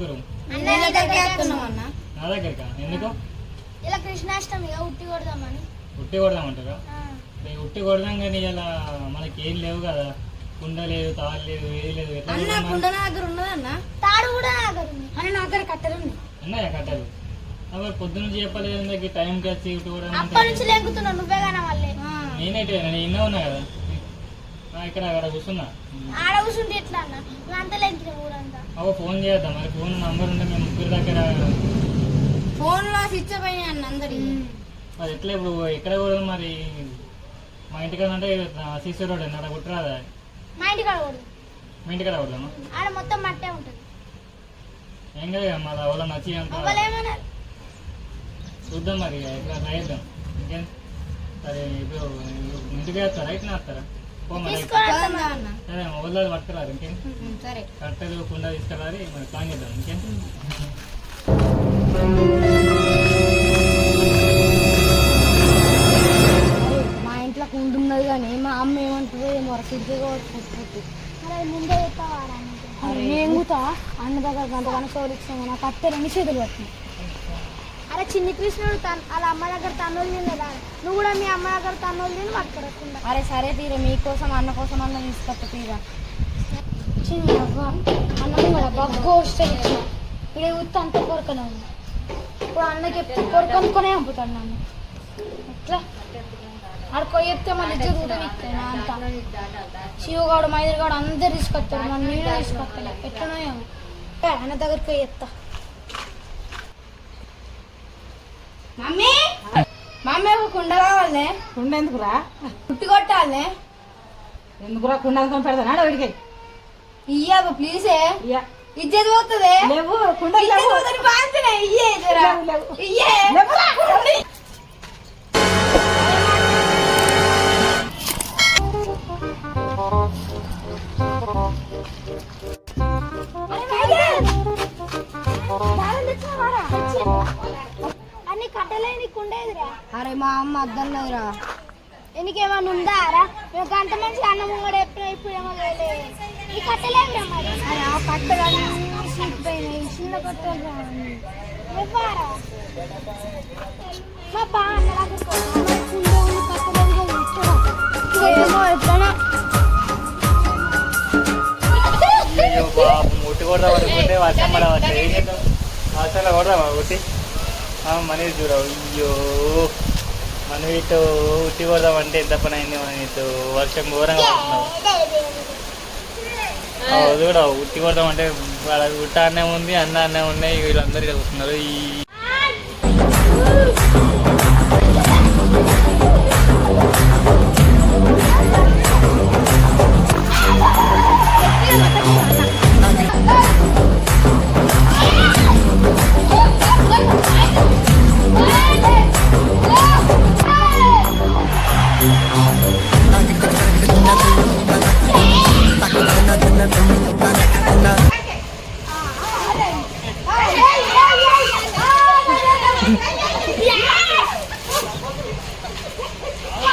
ముగ్గురు నీ దగ్గరికి వేస్తున్నాం అన్న. నా దగ్గరకా? ఎందుకు? ఇలా కృష్ణాష్టమి ఉట్టి కొడదామని. ఉట్టి కొడదామంటారా? ఉట్టి కొడదాం కానీ ఇలా మనకి ఏం లేవు కదా. కుండ లేదు తాళ్ళు లేదు ఏది లేదు. అన్న కుండ నా దగ్గర ఉన్నదన్న తాడు కూడా నా దగ్గర ఉంది. అన్న నా దగ్గర కట్టెలుంది ఉన్నాయా. కట్టలు? అవి పొద్దున్న చెప్పలేదు టైంకి వచ్చి కూడా అప్పటి నుంచి లెంకుతున్నావు నువ్వే కానీ మళ్ళీ నేనైతే నేను ఇన్నే ఉన్నా కదా? ఇక్కడ అక్కడ కూర్చున్నా. ఆడ కూర్చుంటే ఎట్లా అన్న? నువ్వు అంతా లెంకిన ఊరంతా అవ ఫోన్ చేద్దాం మరి ఫోన్ నంబర్ ఉంటే మేము ముగ్గురు దగ్గర ఫోన్లో స్విచ్ పోయినాయి అన్న అందరి. అది ఎట్లా ఇప్పుడు ఎక్కడ కూడా మరి? మా ఇంటికాడ అంటే సీసీ రోడ్ అక్కడ కుట్టరాదా? మా కాడ. ఇంటికాడ ఆడ మొత్తం మట్టే ఉంటుంది. ఏం కదా మళ్ళీ వాళ్ళ నచ్చి అంత అవ్వలేమన్నారు చూద్దాం మరి ట్రై చేద్దాం. ఇంకేం? సరే ఇప్పుడు ఇంటికి వేస్తారా? ఇట్లా వేస్తారా? సరే పట్టుకురారు ఇంకేం? ఉమ్, సరే. కట్టెలు కుండ తీసుకురారి మరి ప్లాన్ చేద్దాం ఇంకేం? మా ఇంట్లో కుండ ఉన్నది కానీ మా అమ్మ ఏమంటుందో ఏమో సిద్ధి కొట్టుకుంటుంది మరి అది ముందే నేను కూడా అన్న దగ్గర గంట సోలిచ్చాను నాకు కత్తెరని చేతులు పట్టినాయి అరే చిన్ని కృష్ణుడు తన వాళ్ళ అమ్మ దగ్గర తన్నులు తినలేదా నువ్వు కూడా మీ అమ్మ దగ్గర తన్నులు తిని పట్టుకురకుండా అరే సరే తీర మీకోసం అన్న కోసం అన్న తీసుకొస్తా తీరా. ఇక్కడ ఉత్త అంత కొరకనే ఉంది. ఇప్పుడు అన్నకి ఎప్పుడు కొరకనుకొనే పంపుతాడు నన్ను. ఎట్లా? ఆడుకో చెప్తే మళ్ళీ జరుగుతుంది అంత. శివగాడు మైదరిగాడు అందరు తీసుకొస్తాడు నన్ను నేనే తీసుకొస్తాను ఎట్లనో అన్న దగ్గరికి చెప్తా. మమ్మీ? మమ్మీ ఒక కుండ కావాలి. కుండ ఎందుకురా? పుట్టి కొట్టాలి. ఎందుకురా కుండ అనుకొని పెడతానా వీడికి. ఇయ్యా ప్లీజే ఇయ్య. ఇజ్జత్ పోతుంది? లేవు కుండ ఇయ్యే. ఇయ్యే. అరే మా అమ్మ అద్దం లేదురా. నీకేమన్నా ఉందా రా? గంట మంచి అన్నం కూడా ఎప్పుడు అయిపోయామో లేదు. ఈ కట్టలేదురా మరి? అరే ఆ కట్టలు అన్నీ సీకిపోయినాయి చిన్న కట్టలు రా. ఇవ్వరా? మా బా ఉట్టి కొడదాం అనుకుంటే వర్షం పడవచ్చు వర్షంలో కొడదామా ఉట్టి ఆ, మనీష్ చూడవు అయ్యో. మనం ఇటు ఉట్టి కొడదాం అంటే ఎంత పని అయింది మనం ఇటు వర్షం ఘోరంగా పడుతున్నావు చూడవు ఉట్టి కొడదాం అంటే వాళ్ళ ఉట్ట అన్నే ఉంది అన్న అన్నే ఉన్నాయి వీళ్ళందరూ ఇక్కడ కూర్చున్నారు ఈ Oh.